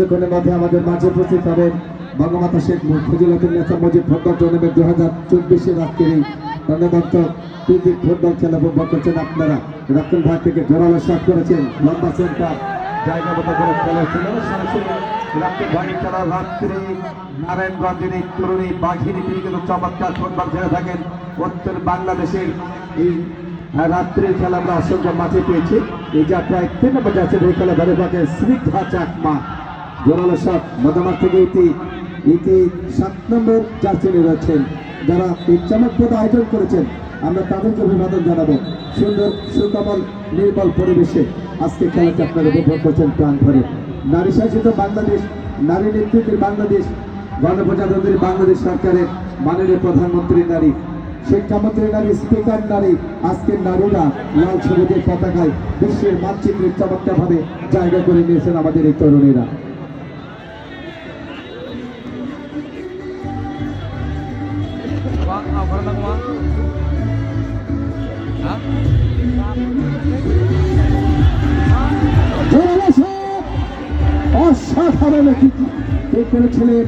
কিছুক্ষণের মধ্যে আমাদের মাঝে উপস্থিত হবেন বঙ্গমাতা শেখ নেতা মুজিব ফুটবল টুর্নামেন্ট দু হাজার চব্বিশে রাত্রে টুর্নামেন্ট প্রীতি ফুটবল খেলা উপভোগ করছেন আপনারা। রক্ষণ ভাগ থেকে জোরালো করেছেন। লম্বা সেন্টার জায়গা মতো করে খেলা খেলা রাত্রি নারায়ণগঞ্জের এই তরুণী বাঘিনী চমৎকার ফুটবল থাকেন। উত্তর বাংলাদেশের এই রাত্রির খেলা আমরা অসংখ্য মাঠে পেয়েছি। এই যা প্রায় তিন নম্বর যাচ্ছে এই খেলা ধরে থাকে স্নিগ্ধা চাকমা। জোরালো শট মদামার থেকে ইতি ইতি সাত নম্বর জার্সিনে রয়েছেন যারা এই চমকপ্রদ আয়োজন করেছেন, আমরা তাদেরকে অভিবাদন জানাব। সুন্দর, সুকমল, নির্মল পরিবেশে আজকে খেলাটা আপনারা উপভোগ করছেন প্রাণ ভরে। নারী শাসিত বাংলাদেশ, নারী নেতৃত্বের বাংলাদেশ, গণপ্রজাতন্ত্রী বাংলাদেশ সরকারের মাননীয় প্রধানমন্ত্রী নারী শিক্ষামন্ত্রী নারী, স্পিকার নারী, আজকের নারীরা লাল সবুজের পতাকায় বিশ্বের মানচিত্রের চমৎকারভাবে জায়গা করে নিয়েছেন আমাদের এই তরুণীরা। Ah? জোরালো অসাধারণ একটি করেছিলেন